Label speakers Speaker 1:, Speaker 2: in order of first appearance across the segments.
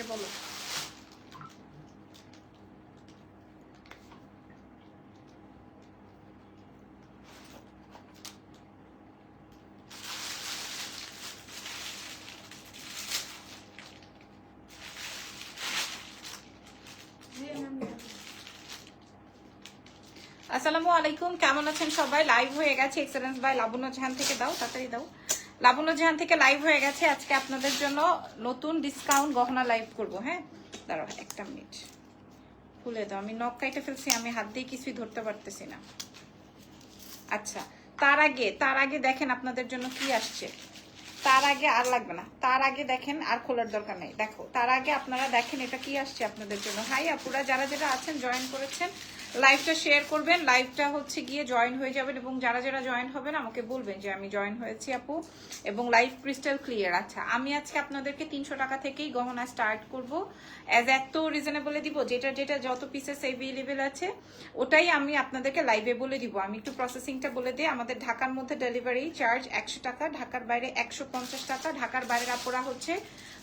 Speaker 1: আমাকে বলো। আসসালামু আলাইকুম, কেমন আছেন সবাই? লাইভ হয়ে গেছে এক্সেলেন্স বাই লাবণ্য জাহান থেকে দাও, তাড়াতাড়ি দাও। লাবণ্য জাহান থেকে লাইভ হয়ে গেছে। আজকে আপনাদের জন্য নতুন ডিসকাউন্ট গহনা লাইভ করব হ্যাঁ? দাঁড়াও, একটা মিনিট খুলে দাও, আমি নখ কাইটে ফেলছি, আমি হাত দিয়ে কিছুই ধরতে পারতেছি না। আচ্ছা তার আগে তার আগে দেখেন আপনাদের জন্য কি আসছে। তার আগে আর লাগবে না। তার আগে দেখেন আর খোলার দরকার নেই। দেখো, তার আগে আপনারা দেখেন এটা কি আসছে আপনাদের জন্য। হাই আপুরা, যারা যারা আছেন জয়েন করেছেন লাইভটা শেয়ার করবেন। লাইভটা হচ্ছে গিয়ে জয়েন হয়ে যাবেন এবং যারা যারা জয়েন হবেন আমাকে বলবেন যে আমি জয়েন হয়েছি আপু এবং লাইভ ক্রিস্টাল ক্লিয়ার আচ্ছা আমি আজকে আপনাদেরকে তিনশো টাকা থেকেই গহনা স্টার্ট করব। অ্যাজ এত রিজনেবলে দিব, যেটা যেটা যত পিসেস অ্যাভেলেবেল আছে, ওটাই আমি আপনাদেরকে লাইভে বলে দিব। আমি একটু প্রসেসিংটা বলে দিই। আমাদের ঢাকার মধ্যে ডেলিভারি চার্জ একশো টাকা, ঢাকার বাইরে একশো পঞ্চাশ টাকা, ঢাকার বাইরের আপুরা হচ্ছে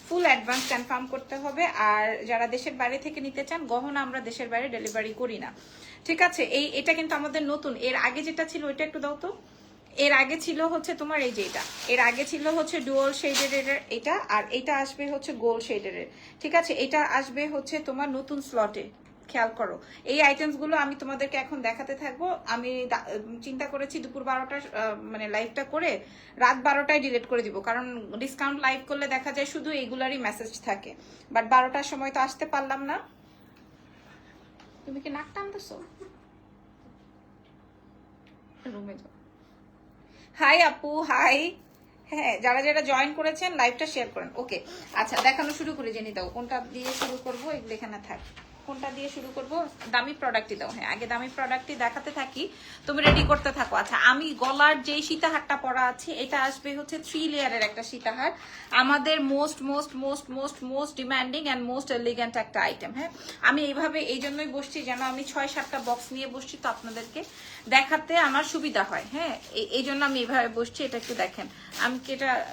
Speaker 1: ফুল অ্যাডভান্স কনফার্ম করতে হবে। আর যারা দেশের বাইরে থেকে নিতে চান, গহনা আমরা দেশের বাইরে ডেলিভারি করি না। ঠিক আছে? এই, এটা কিন্তু আমাদের নতুন। এর আগে যেটা ছিল, ওইটা একটু দাও তো। এর আগে ছিল হচ্ছে তোমার এই যে এটা। এর আগে ছিল হচ্ছে ডুয়াল শেডের এটা, আর এটা আসবে হচ্ছে গোল শেডের ঠিক আছে? এটা আসবে হচ্ছে তোমার নতুন স্লটে খেয়াল করো। এই আইটেমসগুলো আমি তোমাদেরকে এখন দেখাতে থাকব। আমি চিন্তা করেছি দুপুর বারোটা মানে লাইভটা করে রাত বারোটায় ডিলিট করে দিব। কারণ ডিসকাউন্ট লাইভ করলে দেখা যায় শুধু এইগুলারই মেসেজ থাকে। বাট বারোটার সময় তো আসতে পারলাম না। তুমি কি নাক টানতেছো? রুমে যাও। হাই আপু হাই হ্যাঁ যারা যারা জয়েন করেছেন লাইভটা শেয়ার করেন। ওকে আচ্ছা দেখানো শুরু করে জেনে দাও কোনটা দিয়ে শুরু করব? এগুলো এখানে থাক। কোনটা দিয়ে শুরু করব? দামি প্রোডাক্টই দাও। হ্যাঁ আগে দামি প্রোডাক্টই দেখাতে থাকি। তুমি রেডি করতে থাকো। আচ্ছা আমি গলার যে সীতাহারটা পরা আছে, এটা আসবে হচ্ছে থ্রি লেয়ারের একটা সীতাহার। আমাদের most most most most most demanding and most elegant একটা আইটেম হ্যাঁ? আমি এইভাবে, এই জন্যই বসছি যেন আমি ছয়, সাতটা বক্স নিয়ে বসছি তো আপনাদেরকে দেখাতে আমার সুবিধা হয় হ্যাঁ? এই- জন্য আমি এইভাবে বসছি, এটা একটু দেখেন। আমি কি এটা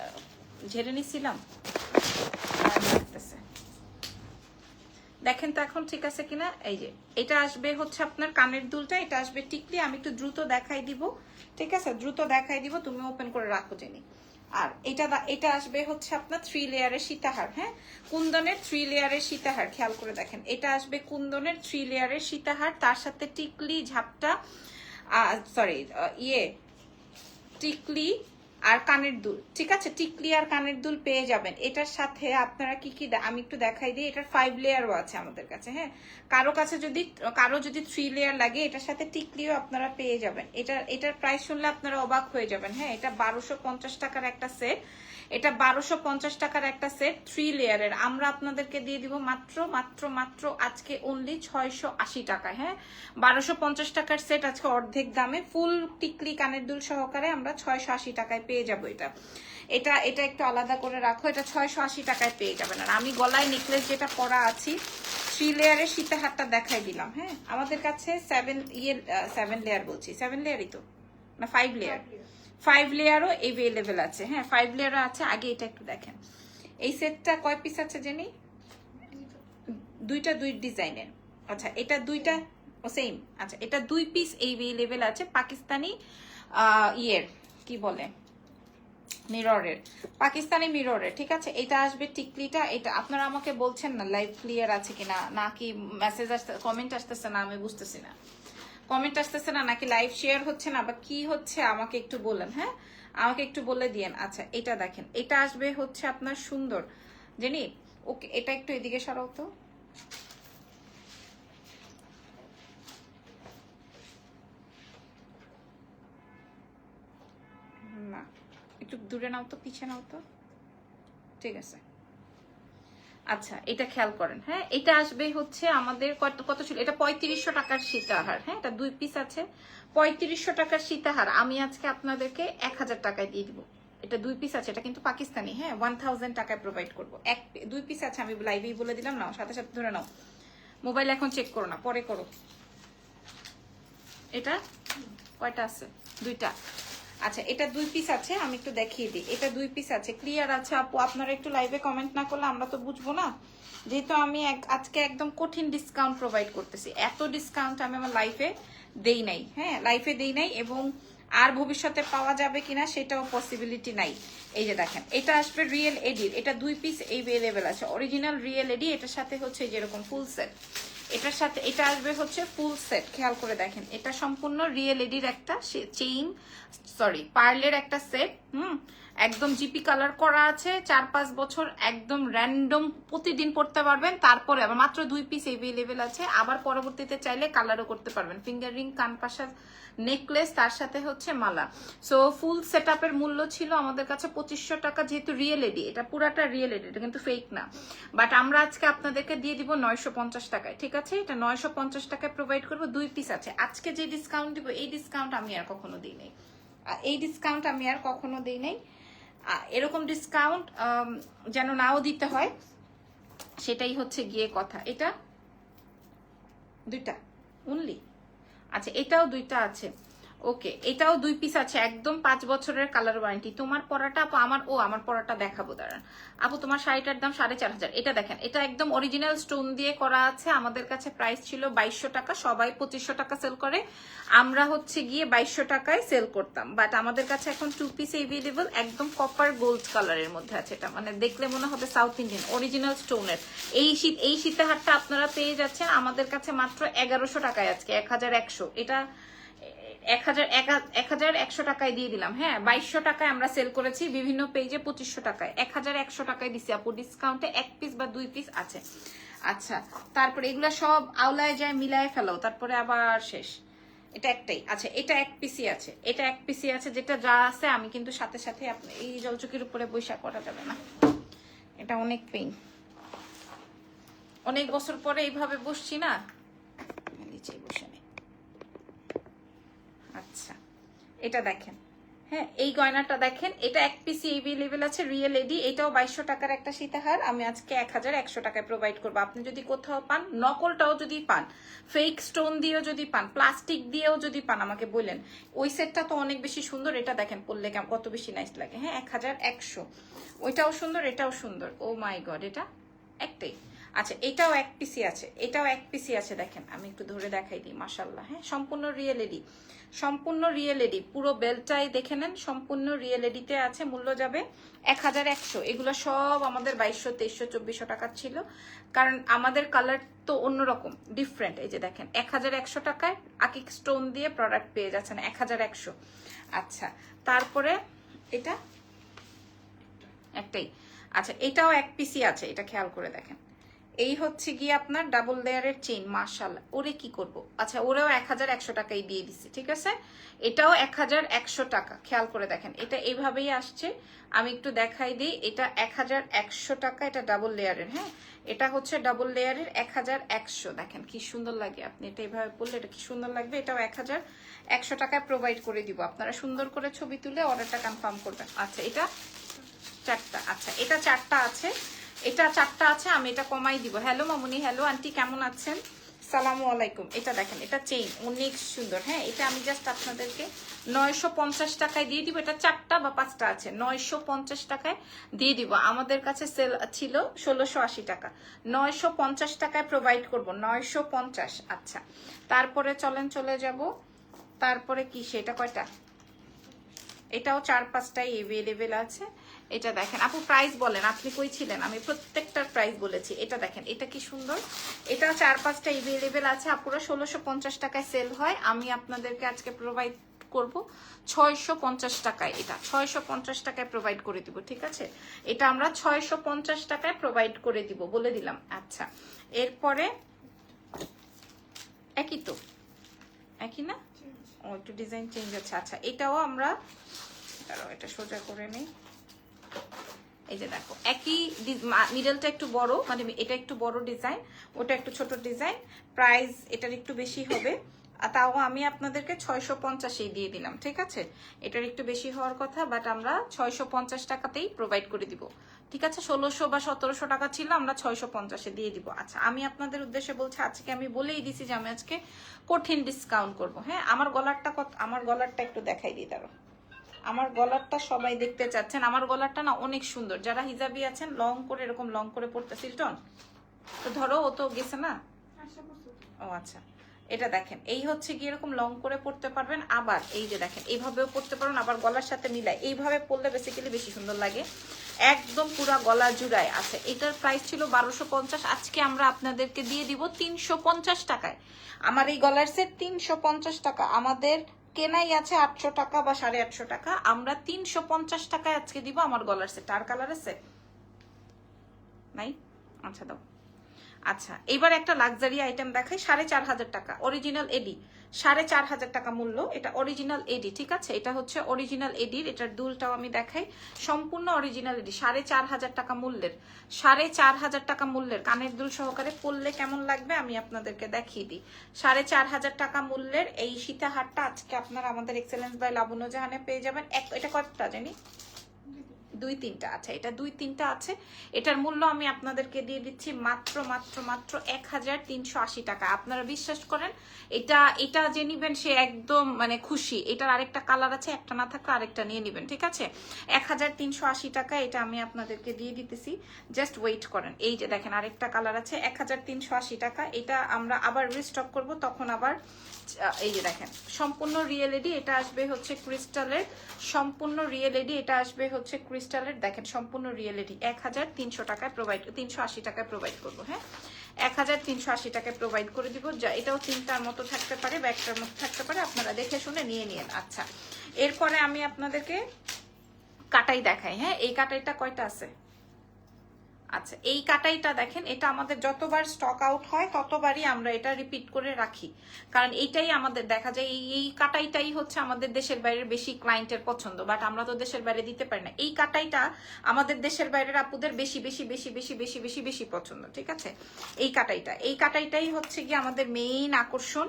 Speaker 1: ঝেড়ে লাগতেছে। দেখেন তো এখন ঠিক আছে কিনা? এই যে, এটা আসবে হচ্ছে আপনার কানের দুলটা, এটা আসবে টিকলি, আমি একটু দ্রুত দেখাই দিব। ঠিক আছে? দ্রুত দেখাই দিব, তুমি ওপেন করে রাখো জেনি আর এটা এটা আসবে হচ্ছে আপনার থ্রি লেয়ারের সীতাহার হ্যাঁ? কুন্দনের থ্রি লেয়ারের সীতাহার, খেয়াল করে দেখেন। এটা আসবে কুন্দনের থ্রি লেয়ারের সীতাহার, তার সাথে টিকলি, ঝাপটা সরি ইয়ে টিকলি আর কানের দুল, ঠিক আছে? টিকলি আর কানের দুল পেয়ে যাবেন। এটার সাথে আপনারা কি কি আমি একটু দেখাই দিই, এটার ফাইভ লেয়ারও আছে আমাদের কাছে হ্যাঁ? কারও কাছে যদি, কারও যদি থ্রি লেয়ার লাগে, এটার সাথে টিকলিও আপনারা পেয়ে যাবেন। এটা এটার প্রাইস শুনলে আপনারা অবাক হয়ে যাবেন হ্যাঁ? এটা বারোশো পঞ্চাশ টাকার একটা সেট এটা বারোশো পঞ্চাশ টাকার একটা সেট থ্রি লেয়ারের আমরা আপনাদেরকে দিয়ে দিব মাত্র মাত্র মাত্র আজকে অনলি ছয়শো আশি টাকায় হ্যাঁ? বারোশো পঞ্চাশ টাকার সেট আজকে অর্ধেক দামে ফুল টিকলি কানের দুল সহকারে আমরা ছয়শো আশি টাকায় পেয়ে যাব এটা। এটা এটা একটু আলাদা করে রাখো, এটা ছয়শো আশি টাকায় পেয়ে যাবেন। আর আমি গলায় নেকলেস যেটা পরা আছি থ্রি লেয়ারের সীতাহারটা দেখাই দিলাম হ্যাঁ? আমাদের কাছে সেভেন ইয়ে সেভেন লেয়ার বলছি। সেভেন লেয়ারই তো? না ফাইভ লেয়ার ফাইভ লেয়ারও এভেলেবেল আছে। হ্যাঁ ফাইভ লেয়ারও আছে। আগে এটা একটু দেখেন। এই সেটটা কয় পিস আছে জেনি? দুইটা দুই ডিজাইনের। আচ্ছা এটা দুইটা সেম আচ্ছা এটা দুই পিস এভেলেবেল আছে পাকিস্তানি ইয়ের, কি বলে? মিররের। পাকিস্তানি মিররের, ঠিক আছে? এটা আসবে টিকলিটা। এটা আপনারা আমাকে বলছেন না লাইভ ক্লিয়ার আছে কিনা? নাকি মেসেজ আসতে কমেন্ট আসতেছে না, আমি বুঝতেছি না। কমেন্ট আসতেছে না, নাকি লাইভ শেয়ার হচ্ছে না, বা কি হচ্ছে, আমাকে একটু বলেন হ্যাঁ? আমাকে একটু বলে দিয়েন। আচ্ছা এটা দেখেন, এটা আসবে হচ্ছে আপনার সুন্দর। জানি, ওকে, এটা একটু এদিকে সরাও তো। না, একটু দূরে নাও তো, পিছে নাও তো। ঠিক আছে। আচ্ছা এটা খেয়াল করেন হ্যাঁ? এটা আসবে হচ্ছে আমাদের কত কত ছিল? এটা পঁয়ত্রিশশো টাকার সীতাহার হ্যাঁ? এটা দুই পিস আছে। পঁয়ত্রিশশো টাকার সীতাহার, আমি আজকে আপনাদেরকে এক হাজার টাকায় দিয়ে দিব। এটা দুই পিস আছে, এটা কিন্তু পাকিস্তানি হ্যাঁ? ওয়ান থাউজেন্ড টাকায় প্রোভাইড করব। এক দুই পিস আছে, আমি লাইভেই বলে দিলাম না সাথে সাথে ধরে নাও। মোবাইল এখন চেক করো না, পরে করো। এটা কয়টা আছে? দুইটা। আচ্ছা এটা দুই পিস আছে, আমি একটু দেখিয়ে দিই। এটা দুই পিস আছে ক্লিয়ার আছে? আপু, আপনারা একটু লাইভে কমেন্ট না করলে আমরা তো বুঝব না। যেহেতু আমি আজকে একদম কঠিন ডিসকাউন্ট প্রোভাইড করতেছি। এত ডিসকাউন্ট আমি আমার লাইফে দেই নাই। হ্যাঁ লাইফে দেই নাই এবং আর ভবিষ্যতে পাওয়া যাবে কিনা সেটাও পসিবিলিটি নাই। এই যে দেখেন, এটা আসবে রিয়েল এডির এটা দুই পিস এভেলেবেল আছে। অরিজিনাল রিয়েল এডি এটার সাথে হচ্ছে যেরকম ফুল সেট এটার সাথে, এটা আসবে হচ্ছে ফুল সেট খেয়াল করে দেখেন, এটা সম্পূর্ণ রিয়েল এডির একটা চেইন সরি পার্লের একটা সেট হুম? একদম জিপি কালার করা আছে, চার পাঁচ বছর একদম র্যান্ডম প্রতিদিন পড়তে পারবেন। তারপরে আবার মাত্র দুই পিস এভেলেবেল আছে। আবার পরবর্তীতে চাইলে কালারও করতে পারবেন। ফিঙ্গার রিং কানপাশা নেকলেস তার সাথে হচ্ছে মালা। সো ফুল সেট মূল্য ছিল আমাদের কাছে পঁচিশশো টাকা, যেহেতু রিয়েল এডি এটা পুরাটা রিয়েল এডি এটা কিন্তু ফেক না। বাট আমরা আজকে আপনাদেরকে দিয়ে দিব নয়শো পঞ্চাশ টাকায়, ঠিক আছে? এটা নয়শো পঞ্চাশ টাকায় প্রোভাইড করব। দুই পিস আছে। আজকে যে ডিসকাউন্ট দিব, এই ডিসকাউন্ট আমি আর কখনো দিই নাই। এই ডিসকাউন্ট আমি আর কখনো দিই নাই। এরকম ডিসকাউন্ট যেন নাও দিতে হয়, সেটাই হচ্ছে গিয়ে কথা। এটা দুইটা অনলি আচ্ছা এটাও দুইটা আছে। ওকে এটাও দুই পিস আছে, একদম পাঁচ বছরের কালার ওয়ারেন্টি তোমার পরাটা আপু, আমার, ও, আমার পরাটা দেখাবো, দাঁড়ান। আপু, তোমার শাড়িটার দাম সাড়ে চার হাজার। এটা দেখেন, এটা একদম অরিজিনাল স্টোন দিয়ে করা আছে। আমাদের কাছে প্রাইস ছিল বাইশশো টাকা, সবাই পঁচিশশো টাকা সেল করে। আমরা হচ্ছে গিয়ে বাইশশো টাকায় সেল করতাম। বাট আমাদের কাছে এখন টু পিস এভেলেবল একদম কপার গোল্ড কালারের মধ্যে আছে এটা। মানে দেখলে মনে হবে সাউথ ইন্ডিয়ান অরিজিনাল স্টোনের এই শীত, এই সীতাহারটা আপনারা পেয়ে যাচ্ছেন। আমাদের কাছে মাত্র এগারোশো টাকায় আজকে, এক হাজার একশো। এটা এক হাজার এক হাজার একশো টাকায় দিয়ে দিলাম হ্যাঁ? বাইশশো টাকায় আমরা সেল করেছি, বিভিন্ন পেজে পঁচিশশো টাকায়। এক হাজার একশো টাকায় দিছি আপু ডিসকাউন্টে এক পিস বা দুই পিস আছে। আচ্ছা তারপরে এগুলা সব আওলায় যায়, মিলায় ফেলো তারপরে আবার শেষ। এটা একটাই। আচ্ছা এটা এক পিসি আছে। এটা এক পিসি আছে, যেটা যা আছে, আমি কিন্তু সাথে সাথে এই জলচকির উপরে বৈশাখ করা যাবে না। এটা অনেক পেইন অনেক বছর পরে এইভাবে বসছি না? নিচে বসে আচ্ছা। এটা দেখেন। হ্যাঁ এই গয়নাটা দেখেন, এটা এক পিসি এভেলেবেল আছে রিয়েল এডি এটাও বাইশশো টাকার একটা সীতাহার। আমি আজকে এক হাজার একশো টাকায় প্রোভাইড করব। আপনি যদি কোথাও পান, নকলটাও যদি পান ফেক স্টোন দিয়েও যদি পান প্লাস্টিক দিয়েও যদি পান, আমাকে বললেন ওই সেটটা তো অনেক বেশি সুন্দর, এটা দেখেন পরলে কেমন, কত বেশি নাইস লাগে। হ্যাঁ এক হাজার একশো। ওইটাও সুন্দর, এটাও সুন্দর। ও মাই গড এটা একটাই। আচ্ছা এটাও এক পিসি আছে, এটাও এক পিসি আছে, দেখেন, আমি একটু ধরে দেখাই দিই মাসাল্লাহ হ্যাঁ সম্পূর্ণ রিয়েল এডি সম্পূর্ণ রিয়েল এডি পুরো বেলটাই দেখে নেন, সম্পূর্ণ রিয়েল এডিতে আছে, মূল্য যাবে এক হাজার একশো, এগুলো সব আমাদের বাইশশো, তেইশশো, চব্বিশশো টাকার ছিল, কারণ আমাদের কালার তো অন্যরকম ডিফারেন্ট এই যে দেখেন, এক হাজার একশো টাকায় আকিক স্টোন দিয়ে প্রোডাক্ট পেয়ে যাচ্ছেন, এক হাজার একশো। আচ্ছা তারপরে এটা একটাই আচ্ছা এটাও এক পিসি আছে, এটা খেয়াল করে দেখেন এই হচ্ছে গিয়ে আপনার ডাবল লেয়ারের চেইন মার্শাল ওরে কি করব? আচ্ছা ওরেও এক হাজার একশো টাকাই দিয়ে দিছি, ঠিক আছে? এটাও এক হাজার একশো টাকা, খেয়াল করে দেখেন। এটা এইভাবেই আসছে। আমি একটু দেখাই দিই, এটা এক হাজার একশো টাকা, এটা ডাবল লেয়ারের হ্যাঁ? এটা হচ্ছে ডাবল লেয়ারের এক হাজার একশো। দেখেন, কি সুন্দর লাগে। আপনি এটা এইভাবে বললে এটা কি সুন্দর লাগবে? এটাও এক হাজার একশো টাকায় প্রোভাইড করে দিব। আপনারা সুন্দর করে ছবি তুলে অর্ডারটা কনফার্ম করবেন। আচ্ছা এটা চারটা আচ্ছা এটা চারটা আছে। এটা চারটা আছে আমি এটা কমাই দিব। হ্যালো মামুনি। হ্যালো আন্টি কেমন আছেন? সালামু আলাইকুম। এটা দেখেন এটা চেইন অনেক সুন্দর। হ্যাঁ এটা আমি জাস্ট আপনাদেরকে নয়শো পঞ্চাশ টাকায় দিয়ে দিব। এটা চারটা বা পাঁচটা আছে নয়শো পঞ্চাশ টাকায় দিয়ে দিব। আমাদের কাছে সেল ছিল ষোলোশো আশি টাকা। নয়শো পঞ্চাশ টাকায় প্রোভাইড করব নয়শো পঞ্চাশ। আচ্ছা তারপরে চলেন চলে যাব। তারপরে কি সেটা কয়টা? এটাও চার পাঁচটাই এভেলেবেল আছে। এটা দেখেন। আপু প্রাইস বলেন আপনি কই ছিলেন? আমি প্রত্যেকটার প্রাইস বলেছি। এটা দেখেন এটা কি সুন্দর? এটা চার পাঁচটা এভেলেবেল আছে। আপুরা ষোলোশো পঞ্চাশ টাকায় সেল হয়। আমি আপনাদেরকে আজকে প্রোভাইড করব ছয়শো পঞ্চাশ টাকায় এটা। ছয়শো পঞ্চাশ টাকায় প্রোভাইড করে দিব ঠিক আছে? এটা আমরা ছয়শো পঞ্চাশ টাকায় প্রোভাইড করে দিব বলে দিলাম। আচ্ছা এরপরে একই তো? একই না? ও একটু ডিজাইন চেঞ্জ আছে। আচ্ছা এটাও আমরা দাঁড়াও এটা সোজা করে নিই। এই যে দেখো, একই মিডলটা একটু বড় মানে এটা একটু বড় ডিজাইন ওটা একটু ছোট ডিজাইন প্রাইস এটার একটু বেশি হবে তাও আমি আপনাদেরকে ছয়শো পঞ্চাশেই দিয়ে দিলাম, ঠিক আছে? এটার একটু বেশি হওয়ার কথা বাট আমরা ছয়শো পঞ্চাশ টাকাতেই প্রোভাইড করে দিব। ঠিক আছে? ষোলোশো বা সতেরোশো টাকা ছিল, আমরা ছয়শো পঞ্চাশে দিয়ে দিব। আচ্ছা আমি আপনাদের উদ্দেশ্যে বলছি, আজকে আমি বলেই দিছি যে আমি আজকে কঠিন ডিসকাউন্ট করব হ্যাঁ? আমার গলারটা কত আমার গলারটা একটু দেখাই দিই তারও আমার গলারটা সবাই দেখতে চাচ্ছেন। আমার গলারটা না অনেক সুন্দর। যারা হিজাবি আছেন লং করে, এরকম লং করে পড়তে সিলটন? তো ধরো, ও তো গেছে না? ও আচ্ছা। এটা দেখেন, এই হচ্ছে কি এরকম লং করে পড়তে পারবেন। আবার এই যে দেখেন, এইভাবেও পড়তে পারেন, আবার গলার সাথে মিলায়। এইভাবে পরলে বেসিক্যালি বেশি সুন্দর লাগে। একদম পুরা গলা জুড়ায় আছে। এটার প্রাইস ছিল বারোশো পঞ্চাশ। আজকে আমরা আপনাদেরকে দিয়ে দিব তিনশো পঞ্চাশ টাকায়। আমার এই গলার সেট তিনশো পঞ্চাশ টাকা। আমাদের কেনাই আছে আটশো টাকা বা সাড়ে আটশো টাকা। আমরা তিনশো পঞ্চাশ টাকায় আজকে দিব আমার গলার সেট আর কালার আছে নাই? আচ্ছা দাও। আচ্ছা এবার একটা লাক্সারি আইটেম দেখাই, সাড়ে চার হাজার টাকা। অরিজিনাল এডি সাড়ে চার হাজার টাকা মূল্য। এটা অরিজিনাল এডি ঠিক আছে? এটা হচ্ছে অরিজিনাল এডির এটার দুলটাও আমি দেখাই। সম্পূর্ণ অরিজিনাল এডি সাড়ে চার হাজার টাকা মূল্যের। সাড়ে চার হাজার টাকা মূল্যের কানের দুল সহকারে পরলে কেমন লাগবে আমি আপনাদেরকে দেখিয়ে দিই। সাড়ে চার হাজার টাকা মূল্যের এই সীতাহারটা আজকে আপনারা আমাদের এক্সেলেন্স বাই লাবণ্য জাহানে পেয়ে যাবেন। এক এটা কতটা জানি? দুই তিনটা আছে। এটা দুই তিনটা আছে। এটার মূল্য আমি আপনাদেরকে দিয়ে দিচ্ছি মাত্র মাত্র মাত্র এক হাজার তিনশো আশি টাকা। আপনারা বিশ্বাস করেন, এটা এটা যে নিবেন সে একদম মানে খুশি। এটার আরেকটা কালার আছে, একটা না থাকলে আরেকটা নিয়ে নিবেন, ঠিক আছে? এক হাজার তিনশো আশি টাকা এটা আমি আপনাদেরকে দিয়ে দিতেছি। জাস্ট ওয়েট করেন। এই যে দেখেন, আরেকটা কালার আছে এক হাজার তিনশো আশি টাকা। এটা আমরা আবার রিস্টক করব, তখন আবার এই যে দেখেন, সম্পূর্ণ রিয়েলিটি এটা আসবে হচ্ছে ক্রিস্টালের সম্পূর্ণ রিয়েলিটি এটা আসবে হচ্ছে ক্রিস্টালের দেখেন সম্পূর্ণ রিয়েলিটি এক হাজার তিনশো টাকায় প্রোভাইড তিনশো আশি টাকায় প্রোভাইড করব হ্যাঁ? এক হাজার তিনশো আশি টাকায় প্রোভাইড করে দিব। যা, এটাও তিনটার মতো থাকতে পারে বা একটার মতো থাকতে পারে। আপনারা দেখে শুনে নিয়ে নিন। আচ্ছা এরপরে আমি আপনাদেরকে কাটাই দেখাই হ্যাঁ? এই কাটাইটা কয়টা আছে? আচ্ছা এই কাটাইটা দেখেন, এটা আমাদের যতবার স্টক আউট হয়, ততবারই আমরা এটা রিপিট করে রাখি। কারণ এইটাই আমাদের দেখা যায়, এই এই কাটাইটাই হচ্ছে আমাদের দেশের বাইরের বেশি ক্লায়েন্টের পছন্দ বাট আমরা তো দেশের বাইরে দিতে পারি না। এই কাটাইটা আমাদের দেশের বাইরের আপুদের বেশি বেশি বেশি বেশি বেশি বেশি বেশি পছন্দ, ঠিক আছে? এই কাটাইটা, এই কাটাইটাই হচ্ছে কি আমাদের মেইন আকর্ষণ।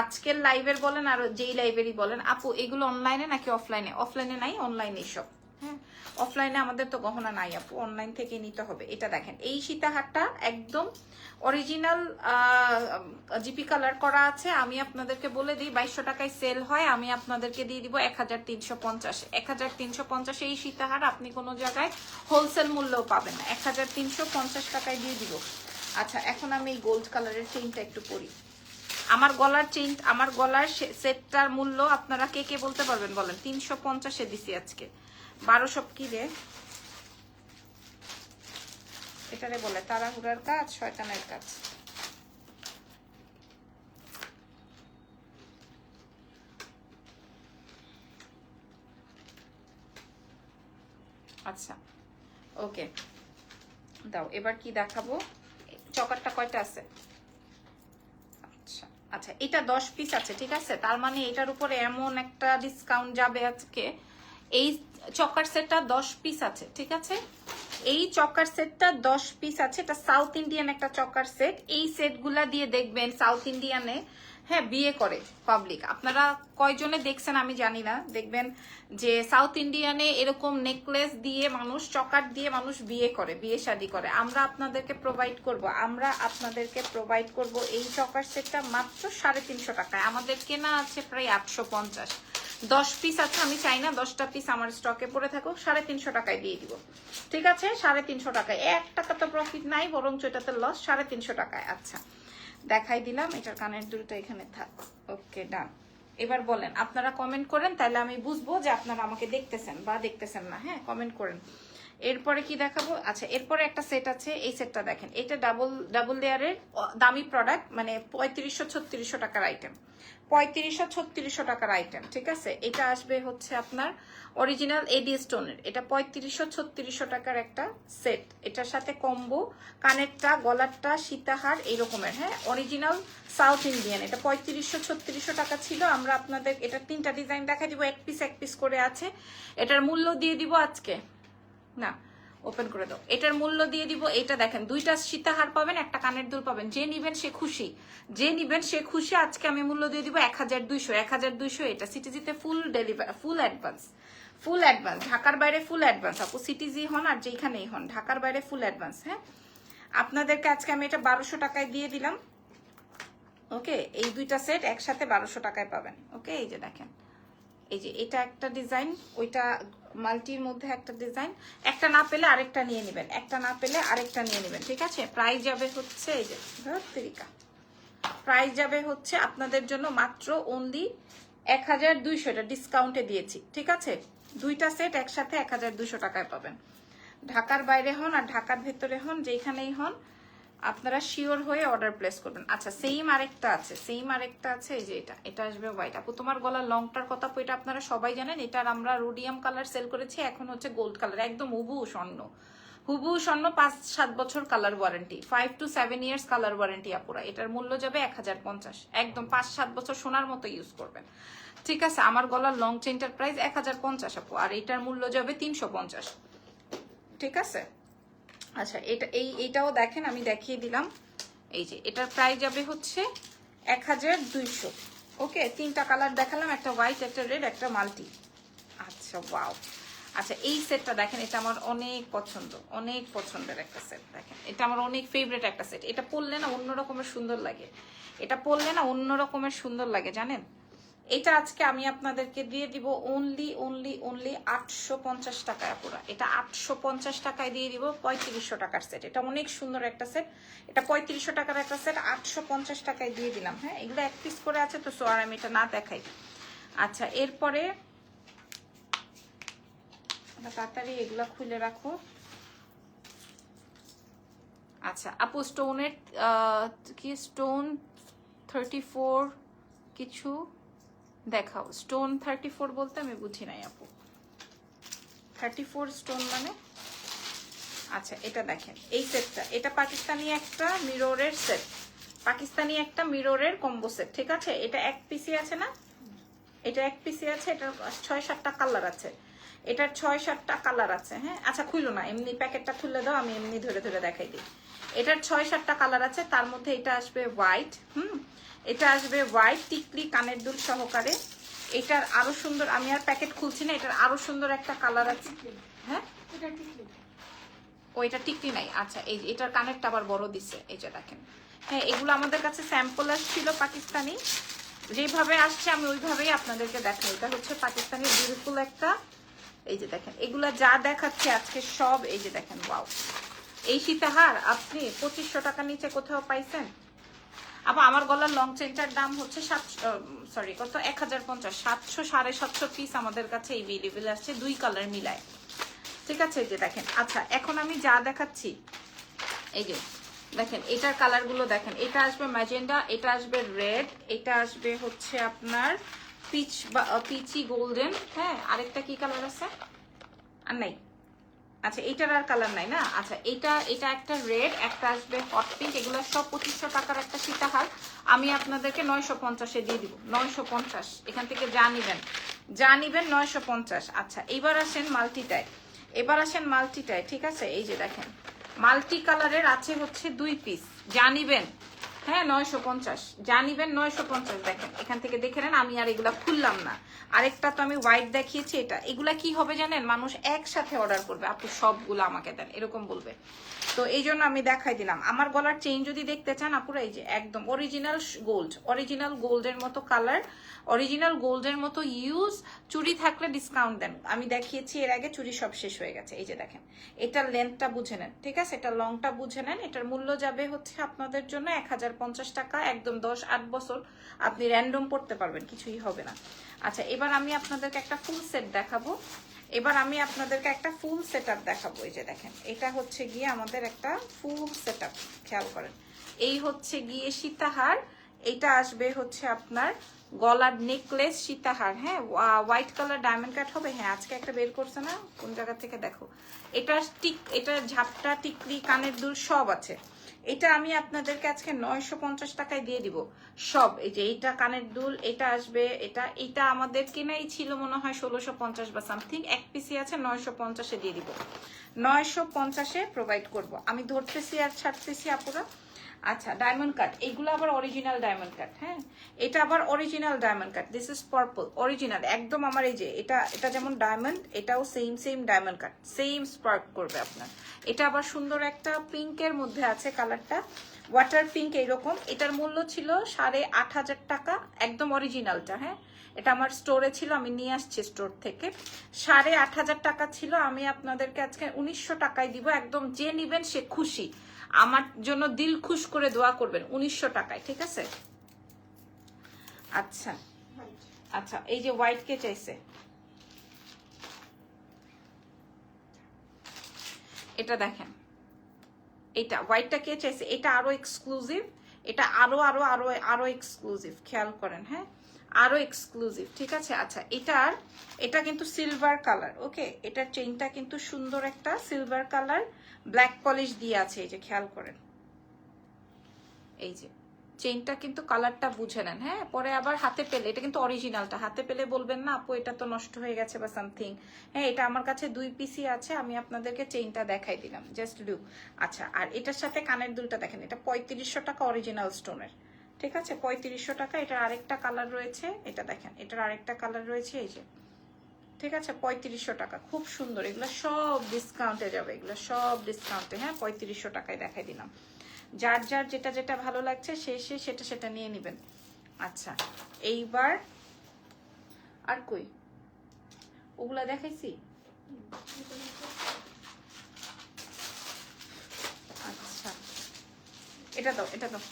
Speaker 1: আজকের লাইভের বলেন আর যেই লাইভেরই বলেন, আপু, এগুলো অনলাইনে নাকি অফলাইনে অফলাইনে নাই অনলাইনে সব? হ্যাঁ অফলাইনে আমাদের তো গহনা নাই আপু অনলাইন থেকে নিতে হবে। এটা দেখেন, এই সীতাহারটা একদম অরিজিনাল জিপি কালার করা আছে। আমি আপনাদেরকে বলে দিই, বাইশশো টাকায় সেল হয়। আমি আপনাদেরকে দিয়ে দিব এক হাজার তিনশো পঞ্চাশ। এক হাজার তিনশো পঞ্চাশ এই সীতাহার আপনি কোনো জায়গায় হোলসেল মূল্যও পাবেন না। এক হাজার তিনশো পঞ্চাশ টাকায় দিয়ে দিব। আচ্ছা এখন আমি এই গোল্ড কালারের চেইনটা একটু পরি। আমার গলার চেইন আমার গলার সেটটার মূল্য আপনারা কে কে বলতে পারবেন বলেন? তিনশো পঞ্চাশে দিছি আজকে। বারোশো কি রে? এটারে বলে, তাড়াহুড়ার কাজ, শয়তানের কাজ। আচ্ছা ওকে। দাও, এবার কি দেখাবো? চকারটা কয়টা আছে? আচ্ছা আচ্ছা এটা দশ পিস আছে, ঠিক আছে? তার মানে এটার উপরে এমন একটা ডিসকাউন্ট যাবে আজকে। এই চকার সেটটা দশ পিস আছে, ঠিক আছে? এই চকার সেটটা দশ পিস আছে, এটা সাউথ ইন্ডিয়ান একটা চকার সেট। এই সেটগুলা দিয়ে দেখবেন সাউথ ইন্ডিয়ানে হ্যাঁ বিয়ে করে পাবলিক আপনারা কয়জনে দেখছেন আমি জানি না। দেখবেন যে সাউথ ইন্ডিয়ানে এরকম নেকলেস দিয়ে মানুষ, চকার দিয়ে মানুষ বিয়ে করে, বিয়ে শাদি করে। আমরা আপনাদেরকে প্রোভাইড করব, আমরা আপনাদেরকে প্রোভাইড করব এই চকার সেটটা মাত্র সাড়ে তিনশো টাকায়। আমাদের কেনা আছে প্রায় আটশো পঞ্চাশ। দশ পিস আছে, আমি চাই না দশটা পিস আমার স্টকে পড়ে থাকুক, সাড়ে তিনশো টাকায় দিয়ে দিব। ঠিক আছে? সাড়ে তিনশো টাকায়। এক টাকা তো প্রফিট নাই বরং এটাতে লস সাড়ে তিনশো টাকায়। আচ্ছা দেখাই দিলাম, এটার কানের দুলটা এখানে থাক। ওকে ডান এবার বলেন, আপনারা কমেন্ট করেন, তাহলে আমি বুঝব যে আপনারা আমাকে দেখতেছেন বা দেখতেছেন না। হ্যাঁ কমেন্ট করেন। এরপরে কি দেখাবো? আচ্ছা এরপরে একটা সেট আছে, এই সেটটা দেখেন। এটা ডাবল ডাবল লেয়ারের দামি প্রোডাক্ট মানে পঁয়ত্রিশশো, ছত্রিশশো টাকার আইটেম পঁয়ত্রিশশো, ছত্রিশশো টাকার আইটেম ঠিক আছে? এটা আসবে হচ্ছে আপনার অরিজিনাল এডি স্টোনের এটা পঁয়ত্রিশশো, ছত্রিশশো টাকার একটা সেট এটার সাথে কম্বো কানেরটা, গলারটা, সীতাহার এরকমের হ্যাঁ? অরিজিনাল সাউথ ইন্ডিয়ান এটা পঁয়ত্রিশশো, ছত্রিশশো টাকা ছিল। আমরা আপনাদের, এটা তিনটা ডিজাইন দেখা দিব। এক পিস এক পিস করে আছে। এটার মূল্য দিয়ে দিব আজকে না ওপেন করে দাও। এটার মূল্য দিয়ে দিব, এটা দেখেন, দুইটা সীতাহার পাবেন, একটা কানের দুল পাবেন। যে নিবেন সে খুশি। যে নিবেন সে খুশি, আজকে আমি মূল্য দিয়ে দিব এক হাজার দুইশো। এক হাজার দুইশো এটা সিটিজিতে full deliver full advance full advance ঢাকার বাইরে ফুল অ্যাডভান্স আপু সিটিজি হন আর যেখানেই হন, ঢাকার বাইরে ফুল অ্যাডভান্স হ্যাঁ? আপনাদেরকে আজকে আমি এটা বারোশো টাকায় দিয়ে দিলাম। ওকে, এই দুইটা সেট একসাথে বারোশো টাকায় পাবেন। ওকে, এই যে দেখেন। এই যে এটা একটা ডিজাইন ওইটা মাল্টির মধ্যে একটা ডিজাইন, একটা না পেলে আরেকটা নিয়ে নেবেন, একটা না পেলে আরেকটা নিয়ে নেবেন, ঠিক আছে? প্রাইস যাবে হচ্ছে এই যে ধরিকা প্রাইস যাবে হচ্ছে আপনাদের জন্য মাত্র অনলি এক হাজার দুইশো, এটা ডিসকাউন্টে দিয়েছি, ঠিক আছে? দুইটা সেট একসাথে এক হাজার দুইশো টাকায় পাবেন। ঢাকার বাইরে হন আর ঢাকার ভেতরে হন যেখানেই হন আপনারা শিওর হয়ে অর্ডার প্লেস করবেন। আচ্ছা সেম আরেকটা আছে সেম আরেকটা আছে, এই যে এটা এটা আসবে হোয়াইট আপু, তোমার গলার লংটার কথা এটা আপনারা সবাই জানেন এটার আমরা রোডিয়াম কালার সেল করেছি, এখন হচ্ছে গোল্ড কালার একদম হুবু স্বর্ণ। হুবু স্বর্ণ, পাঁচ, সাত বছর colour warranty five two seven years colour warranty আপুরা, এটার মূল্য যাবে এক হাজার পঞ্চাশ। একদম পাঁচ, সাত বছর সোনার মতো ইউজ করবেন। ঠিক আছে, আমার গলার লং চেনটার প্রাইস এক হাজার পঞ্চাশ আপু, আর এটার মূল্য যাবে তিনশো পঞ্চাশ। ঠিক আছে? আচ্ছা এটা, এই এইটাও দেখেন, আমি দেখিয়ে দিলাম। এই যে, এটার প্রাইস যাবে হচ্ছে এক হাজার দুইশো। ওকে, তিনটা কালার দেখালাম, একটা হোয়াইট, একটা রেড, একটা মাল্টি। আচ্ছা ওয়াও। আচ্ছা এই সেটটা দেখেন, এটা আমার অনেক পছন্দ, অনেক পছন্দের একটা সেট, দেখেন। এটা আমার অনেক ফেভারেট একটা সেট। এটা পরলে না অন্য রকমের সুন্দর লাগে। এটা পরলে না অন্য রকমের সুন্দর লাগে, জানেন? এটা আজকে আমি আপনাদেরকে দিয়ে দিব অনলি অনলি অনলি আটশো পঞ্চাশ টাকায় পুরা। এটা আটশো পঞ্চাশ টাকায় দিয়ে দিব পঁয়ত্রিশশো টাকার সেট এটা অনেক সুন্দর একটা সেট এটা পঁয়ত্রিশশো টাকার একটা সেট আটশো পঞ্চাশ টাকায় দিয়ে দিলাম। হ্যাঁ এগুলো এক পিস করে আছে, তো সো আর আমি এটা না দেখাই। আচ্ছা এরপরে তাড়াতাড়ি এগুলা খুলে রাখো। আচ্ছা আপু স্টোনের কি স্টোন থার্টি ফোর কিছু? দেখাও। স্টোন থার্টি ফোর বলতে আমি বুঝি নাই আপু। থার্টি ফোর স্টোন মানে? আচ্ছা এটা দেখেন। এই সেটটা এটা পাকিস্তানি একটা মিররের সেট পাকিস্তানি একটা মিররের কম্বো সেট ঠিক আছে? এটা এক পিসি আছে না? এটা এক পিসি আছে এটার ছয় সাতটা কালার আছে। এটার ছয় সাতটা কালার আছে হ্যাঁ? আচ্ছা খুললো না, এমনি প্যাকেটটা খুলে দাও, আমি এমনি ধরে ধরে দেখাই দিই। এটার ছয় সাতটা কালার আছে, তার মধ্যে এটা আসবে হোয়াইট হুম? এটা আসবে হোয়াইট টিকলি কানের দুল সহকারে। এটার আরও সুন্দর আমি আর প্যাকেট খুলছি না এটার আরও সুন্দর একটা কালার আছে। হ্যাঁ? ও এটা টিকলি নাই। আচ্ছা এই এটার কানেরটা আবার বড় দিছে এই যে দেখেন। হ্যাঁ এগুলো আমাদের কাছে স্যাম্পল আসছিল পাকিস্তানি। যেভাবে আসছে আমি ওইভাবেই আপনাদেরকে দেখাই। এটা হচ্ছে পাকিস্তানি বিউটিফুল একটা এই যে দেখেন এগুলা যা দেখাচ্ছে আজকে সব এই যে দেখেন ওয়াও এই সীতাহার আপনি পঁচিশশো টাকা নিচে কোথাও পাইছেন? আবার আমার গলার লং চেনটার দাম হচ্ছে সাতশো সরি কত? এক হাজার পঞ্চাশ, সাতশো, সাড়ে সাতশো পিস আমাদের কাছে এই আসছে, দুই কালার মিলায়। ঠিক আছে যে দেখেন আচ্ছা এখন আমি যা দেখাচ্ছি, এই যে, দেখেন, এটার কালারগুলো দেখেন, এটা আসবে ম্যাজেন্ডা এটা আসবে রেড এটা আসবে হচ্ছে আপনার পিচ বা পিচি গোল্ডেন হ্যাঁ আরেকটা কি কালার আছে? আর নাই। আচ্ছা এটার আর কালার নাই না? আচ্ছা এটা এটা একটা রেড একটা আসবে হট পিঙ্ক এগুলো সব পঁচিশশো টাকার একটা সীতাহার। আমি আপনাদেরকে নয়শো পঞ্চাশে দিয়ে দিব। নয়শো পঞ্চাশ, এখান থেকে যা নিবেন। যা নিবেন নয়শো পঞ্চাশ। আচ্ছা এবার আসেন মাল্টিটায় এবার আসেন মাল্টিটায় ঠিক আছে? এই যে দেখেন মাল্টি কালারের আছে হচ্ছে দুই পিস যা নিবেন হ্যাঁ নয়শো পঞ্চাশ। যা নিবেন নয়শো পঞ্চাশ, দেখেন। এখান থেকে দেখে নেন, আমি আর এগুলা খুললাম না। আরেকটা তো আমি হোয়াইট দেখিয়েছি, এটা। এগুলা কি হবে জানেন? মানুষ একসাথে অর্ডার করবে। আপনি সবগুলো আমাকে দেন, এরকম বলবে। তো এই জন্য আমি দেখাই দিলাম। আমার গলার চেইন যদি দেখতে চান, আপুরা, এই যে একদম অরিজিনাল গোল্ড অরিজিনাল গোল্ডের মতো কালার অরিজিনাল গোল্ডের মতো ইউজ চুরি থাকলে ডিসকাউন্ট দেন। আমি দেখিয়েছি, এর আগে চুরি সব শেষ হয়ে গেছে। এই যে দেখেন এটার লেন্থটা বুঝে নেন, ঠিক আছে? এটা লংটা বুঝে নেন। এটার মূল্য যাবে হচ্ছে আপনাদের জন্য এক হাজার পঞ্চাশ টাকা, একদম দশ আট বছর আপনি র্যান্ডম পড়তে পারবেন, কিছুই হবে না। আচ্ছা এবার আমি আপনাদেরকে একটা ফুল সেট দেখাবো। এবার আমি আপনাদেরকে একটা ফুল সেট দেখাবো, এই যে দেখেন, এটা হচ্ছে গিয়ে আমাদের একটা ফুল সেট খেয়াল করেন। এই হচ্ছে গিয়ে সীতাহার এটা আসবে হচ্ছে আপনার গলার নেকলেস সীতাহার হ্যাঁ হোয়াইট কালার ডায়মন্ড কাট হবে হ্যাঁ আজকে একটা বের করছে না, কোন জায়গা থেকে দেখো। এটা টিক এটা ঝাপটা, টিকলি, কানের দুল সব আছে। এটা আমি আপনাদেরকে আজকে নয়শো পঞ্চাশ টাকায় দিয়ে দিব। সব, এই যে এইটা কানের দুল, এটা আসবে, এটা এটা আমাদের কেনাই ছিল মনে হয় ষোলোশো পঞ্চাশ বা সামথিং এক পিসি আছে, নয়শো পঞ্চাশে দিয়ে দিব। নয়শো পঞ্চাশে প্রোভাইড করব। আমি ধরতেছি আর ছাড়তেছি আপুরা। আচ্ছা ডায়মন্ড কাট এইগুলো আবার অরিজিনাল ডায়মন্ড কাট হ্যাঁ? এটা আবার original diamond cut this is purple original একদম আমার এই যে, এটা এটা যেমন ডায়মন্ড এটাও same same diamond cut same spark করবে আপনার। এটা আবার সুন্দর একটা পিঙ্কের মধ্যে আছে কালারটা ওয়াটার পিঙ্ক এইরকম এটার মূল্য ছিল সাড়ে আট হাজার টাকা। একদম অরিজিনালটা হ্যাঁ? এটা আমার স্টোরে ছিল, আমি নিয়ে আসছি স্টোর থেকে। সাড়ে আট হাজার টাকা ছিল। আমি আপনাদেরকে আজকে উনিশশো টাকায় দিব। একদম যে নিবেন সে খুশি। আমার জন্য দিল খুশ করে দোয়া করবেন, উনিশশো টাকায়, ঠিক আছে? আচ্ছা। আচ্ছা এই যে হোয়াইট কে চাইছে। এটা দেখেন। এটা হোয়াইটটা কে চাইছে? এটা আরও এক্সক্লুসিভ এটা আরও আরও আরও আরও এক্সক্লুসিভ খেয়াল করেন হ্যাঁ? আরও এক্সক্লুসিভ ঠিক আছে? আচ্ছা এটার, এটা কিন্তু সিলভার কালার ওকে এটার চেইনটা কিন্তু সুন্দর একটা সিলভার কালার ব্ল্যাক পলিশ দিয়ে আছে, এই যে খেয়াল করেন। এই যে চেইনটা কিন্তু কালারটা বুঝে নেন হ্যাঁ? পরে আবার হাতে পেলে, এটা কিন্তু অরিজিনালটা হাতে পেলে বলবেন, না, আপু, এটা তো নষ্ট হয়ে গেছে বা সামথিং হ্যাঁ এটা আমার কাছে দুই পিসি আছে, আমি আপনাদেরকে চেইনটা দেখাই দিলাম। জাস্ট ডু আচ্ছা আর এটার সাথে কানের দুলটা দেখেন, এটা পঁয়ত্রিশশো টাকা অরিজিনাল স্টোনের ঠিক আছে? পঁয়ত্রিশশো টাকা, এটার আরেকটা কালার রয়েছে, এটা দেখেন, এটার আরেকটা কালার রয়েছে, এই যে। ঠিক আছে? পঁয়ত্রিশশো টাকা। খুব সুন্দর। এগুলো সব ডিসকাউন্টে যাবে। এগুলো সব ডিসকাউন্টে হ্যাঁ পঁয়ত্রিশশো টাকায় দেখাই দিলাম। যার যার যেটা যেটা ভালো লাগছে, সে সে সেটা সেটা নিয়ে নেবেন। আচ্ছা এইবার আর কই? ওগুলা দেখাইছি? আচ্ছা। এটা দাও এটা দাও।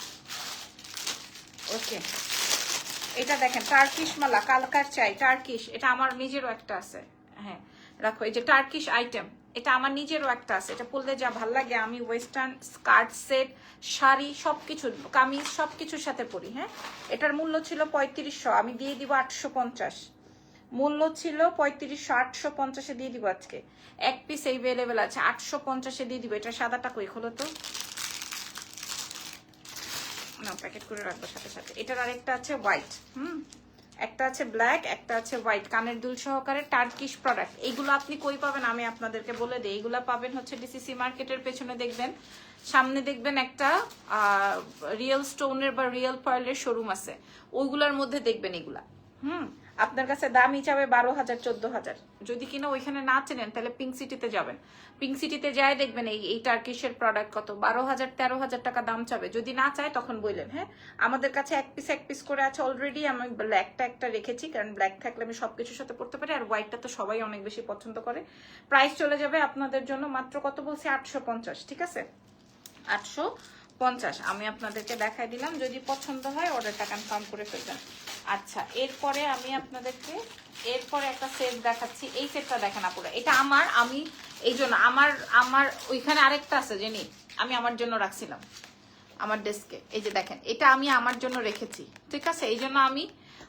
Speaker 1: ওকে। এটা দেখেন টার্কিশ মালা, কালকার চাই টার্কিশ এটা আমার নিজেরও একটা আছে। হ্যাঁ রাখো, এই যে টার্কিশ আইটেম এটা আমার নিজেরও একটা আছে। এটা পরলে যা ভালো লাগে, আমি ওয়েস্টার্ন স্কার্ট সেট শাড়ি, সবকিছু, কামিজ, সবকিছুর সাথে পরি হ্যাঁ? এটার মূল্য ছিল পঁয়ত্রিশশো, আমি দিয়ে দিব আটশো পঞ্চাশ। মূল্য ছিল পঁয়ত্রিশশো, আটশো পঞ্চাশে দিয়ে দিব আজকে। এক পিস এভেলেবেল আছে, আটশো পঞ্চাশে দিয়ে দিব। এটা সাদাটা কই, খোলো তো। না প্যাকেট করে রাখব সাথে সাথে। এটার আরেকটা আছে হোয়াইট হুম? একটা আছে ব্ল্যাক একটা আছে হোয়াইট কানের দুল সহকারে টার্কিশ প্রোডাক্ট এইগুলো আপনি কই পাবেন? আমি আপনাদেরকে বলে দিই। এইগুলো পাবেন হচ্ছে ডিসিসি মার্কেটের পেছনে দেখবেন। সামনে দেখবেন একটা রিয়েল স্টোনের বা রিয়েল পার্লের শোরুম আছে। ওইগুলার মধ্যে দেখবেন এগুলা, হুম? আপনার কাছে দাম হিসাবে বারো হাজার চোদ্দ হাজার। যদি কিনা ওইখানে না চেনেন তাহলে পিঙ্ক সিটিতে যাবেন। পিঙ্ক সিটিতে যাই দেখবেন এই এই টার্কিশের প্রোডাক্ট কত? বারো হাজার তেরো হাজার টাকা দাম চাবে। যদি না চায় তখন বললেন হ্যাঁ? আমাদের কাছে এক পিস এক পিস করে আছে অলরেডি আমি ব্ল্যাকটা একটা রেখেছি কারণ ব্ল্যাক থাকলে আমি সব কিছুর সাথে পড়তে পারি আর হোয়াইটটা তো সবাই অনেক বেশি পছন্দ করে। প্রাইস চলে যাবে আপনাদের জন্য মাত্র কত বলছি? আটশো পঞ্চাশ ঠিক আছে? আটশো পঞ্চাশ। আমি আপনাদেরকে দেখাই দিলাম, যদি পছন্দ হয় অর্ডারটা কনফার্ম করে ফেলবেন। আচ্ছা এরপরে আমি আপনাদেরকে, এরপরে একটা সেট দেখাচ্ছি। এই সেটটা দেখেন আপুরা, এটা আমার, আমি, এই জন্য আমার আমার, ওইখানে আরেকটা আছে, জানি, আমি আমার জন্য রাখছিলাম, আমার ডেস্কে এই যে দেখেন, এটা আমি আমার জন্য রেখেছি, ঠিক আছে? এই জন্য আমি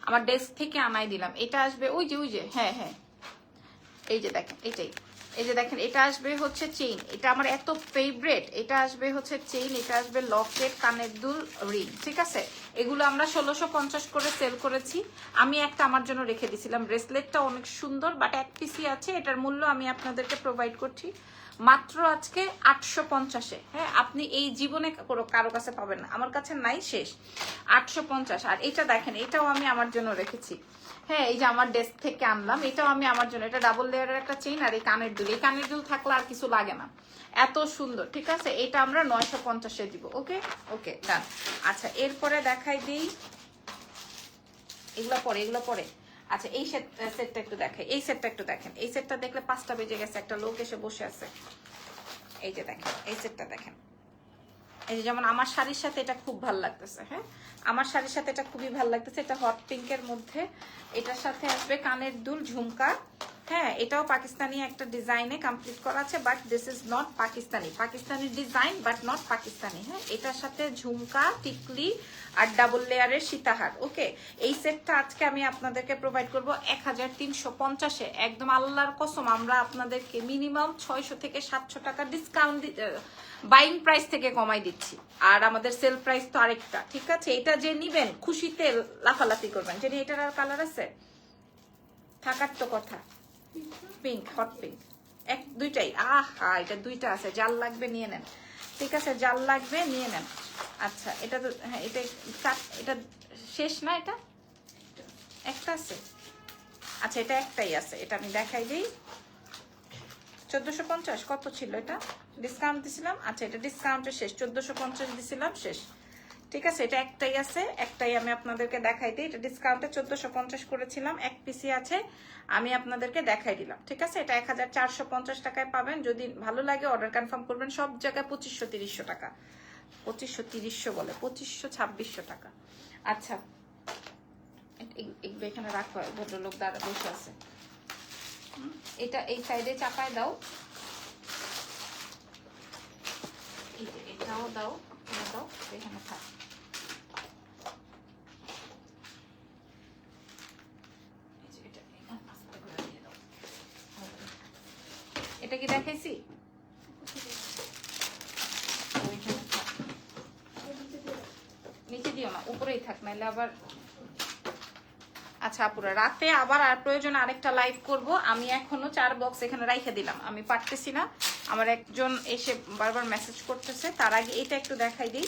Speaker 1: আমার ডেস্ক থেকে আনাই দিলাম। এটা আসবে, ওই যে ওই যে হ্যাঁ হ্যাঁ। এই যে দেখেন, এটাই। এই যে দেখেন, এটা আসবে হচ্ছে চেইন এটা আমার এত ফেভারেট এটা আসবে হচ্ছে চেইন এটা আসবে লকেট কানের দুল রিং ঠিক আছে? এগুলো আমরা ষোলোশো পঞ্চাশ করে সেল করেছি। আমি একটা আমার জন্য রেখে দিছিলাম। ব্রেসলেটটা অনেক সুন্দর বাট এক পিসি আছে। এটার মূল্য আমি আপনাদেরকে প্রোভাইড করছি। মাত্র আজকে আটশো পঞ্চাশে। হ্যাঁ আপনি এই জীবনে কারও কাছে পাবেন না। আমার কাছে নাই শেষ। আটশো পঞ্চাশ। আর এটা দেখেন, এটাও আমি আমার জন্য রেখেছি। হ্যাঁ এই যে আমার ডেস্ক থেকে আনলাম, এটাও আমি আমার জন্য। এটা ডাবল লেয়ারের একটা চেইন আর এই কানের দুল। এই কানের দুল থাকলে আর কিছু লাগে না। এত সুন্দর, ঠিক আছে? এটা আমরা নয়শো পঞ্চাশে দিব, ওকে? ওকে ডান আচ্ছা এরপরে দেখাই দিই। এগুলো পরে এগুলো পরে। আচ্ছা এই সেট সেটটা একটু দেখেন, এই সেটটা একটু দেখেন। এই সেটটা দেখলে পাঁচটা বেজে গেছে, একটা লোক এসে বসে আছে। এই যে দেখেন, এই সেটটা দেখেন। এই যে যেমন আমার শাড়ির সাথে এটা খুব ভালো লাগতেছে হ্যাঁ? আমার শাড়ির সাথে এটা খুবই ভালো লাগতেছে, এটা হট পিঙ্কের মধ্যে। এটার সাথে আসবে কানের দুল, ঝুমকা। হ্যাঁ এটাও পাকিস্তানি একটা ডিজাইনে কমপ্লিট করা আছে but this is not Pakistani. Pakistani design but not Pakistani হ্যাঁ? এটার সাথে ঝুমকা টিকলি আর ডাবল লেয়ারের সীতাহার ওকে এই সেটটা আজকে আমি আপনাদেরকে প্রোভাইড করব এক হাজার তিনশো পঞ্চাশে। একদম আল্লাহর কসম, আমরা আপনাদেরকে মিনিমাম ছয়শো থেকে সাতশো টাকা ডিসকাউন্ট বাইং প্রাইস থেকে কমাই দিচ্ছি। আর আমাদের সেল প্রাইস তো আরেকটা, ঠিক আছে? এটা যে নিবেন, খুশিতে লাফালাফি করবেন। যে এটার আর কালার আছে? থাকার তো কথা। পিঙ্ক হট পিঙ্ক এক, দুইটাই। আহা, এটা দুইটা আছে। জাল লাগবে, নিয়ে নেন। ঠিক আছে, জাল লাগবে, নিয়ে নেন। আচ্ছা এটা তো হ্যাঁ এটা এটা শেষ না এটা? একটা আছে। আচ্ছা এটা একটাই আছে, এটা আমি দেখাই দিই। চোদ্দোশো পঞ্চাশ, কত ছিল এটা? ডিসকাউন্ট দিছিলাম? আচ্ছা এটা ডিসকাউন্টে শেষ, চোদ্দোশো পঞ্চাশ দিছিলাম, শেষ। ঠিক আছে, এটা একটাই আছে, একটাই আমি আপনাদেরকে দেখাই দিই। এটা ডিসকাউন্টে চোদ্দোশো পঞ্চাশ করেছিলাম, এক পিসি আছে, আমি আপনাদেরকে দেখাই দিলাম। ঠিক আছে, এটা এক হাজার চারশো পঞ্চাশ টাকায় পাবেন। যদি ভালো লাগে অর্ডার কনফার্ম করবেন, সব জায়গায় পঁচিশশো, তিরিশশো টাকা। পঁচিশশো তিরিশশো বলে, পঁচিশশো ছাব্বিশশো টাকা। আচ্ছা এখানে রাখো, ভদ্রলোক দাঁড়া, বসে আছে। এটা এই সাইডে চাপায় দাও। এটাও দাও দাও, এখানে থাক। এটা কি দেখাইছি ওইখানে থাক। নিচে উপরেই থাক, নাহলে আবার আচ্ছা আপুরা, রাতে আবার আর প্রয়োজন আরেকটা লাইভ করব। আমি এখনও চার বক্স এখানে রাইখে দিলাম। আমি পারতেছি না। আমার একজন এসে বারবার মেসেজ করতেছে। তার আগে এটা একটু দেখাই দিই।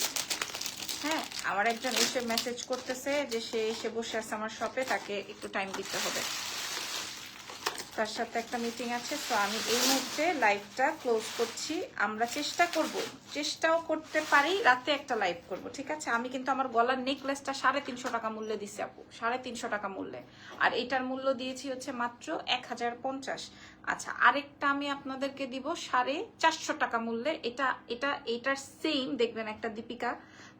Speaker 1: হ্যাঁ আমার একজন এসে মেসেজ করতেছে যে সে এসে বসে আছে আমার শপে তাকে একটু টাইম দিতে হবে। তার সাথে একটা মিটিং আছে, তো আমি এই মুহূর্তে লাইভটা ক্লোজ করছি। আমরা চেষ্টা করব, চেষ্টাও করতে পারি, রাতে একটা লাইভ করব, ঠিক আছে? আমি কিন্তু আমার গলার নেকলেসটা সাড়ে তিনশো টাকা মূল্যে দিচ্ছি আপু, সাড়ে তিনশো টাকা মূল্যে। আর এটার মূল্য দিয়েছি হচ্ছে মাত্র এক হাজার পঞ্চাশ। আচ্ছা আরেকটা আমি আপনাদেরকে দিব সাড়ে চারশো টাকা মূল্যে। এটা এটা, এটার সেম দেখবেন একটা দীপিকা।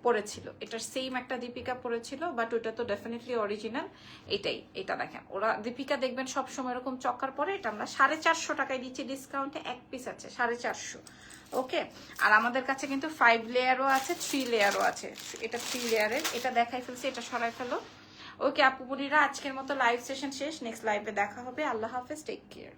Speaker 1: পড়েছিল। এটার সেম একটা দীপিকা পড়েছিল বাট ওটা তো ডেফিনেটলি অরিজিনাল এটাই, এটা দেখেন। ওরা দীপিকা দেখবেন সব সময় এরকম চক্কার পরে এটা আমরা সাড়ে চারশো টাকায় দিচ্ছি ডিসকাউন্টে এক পিস আছে, সাড়ে চারশো। ওকে? আর আমাদের কাছে কিন্তু ফাইভ লেয়ারও আছে থ্রি লেয়ারও আছে। এটা থ্রি লেয়ারের এটা দেখাই ফেলছি, এটা সরাই ফেলো। ওকে আপুপুরিরা আজকের মতো লাইভ সেশন শেষ নেক্সট লাইভে দেখা হবে। আল্লাহ হাফেজ টেক কেয়ার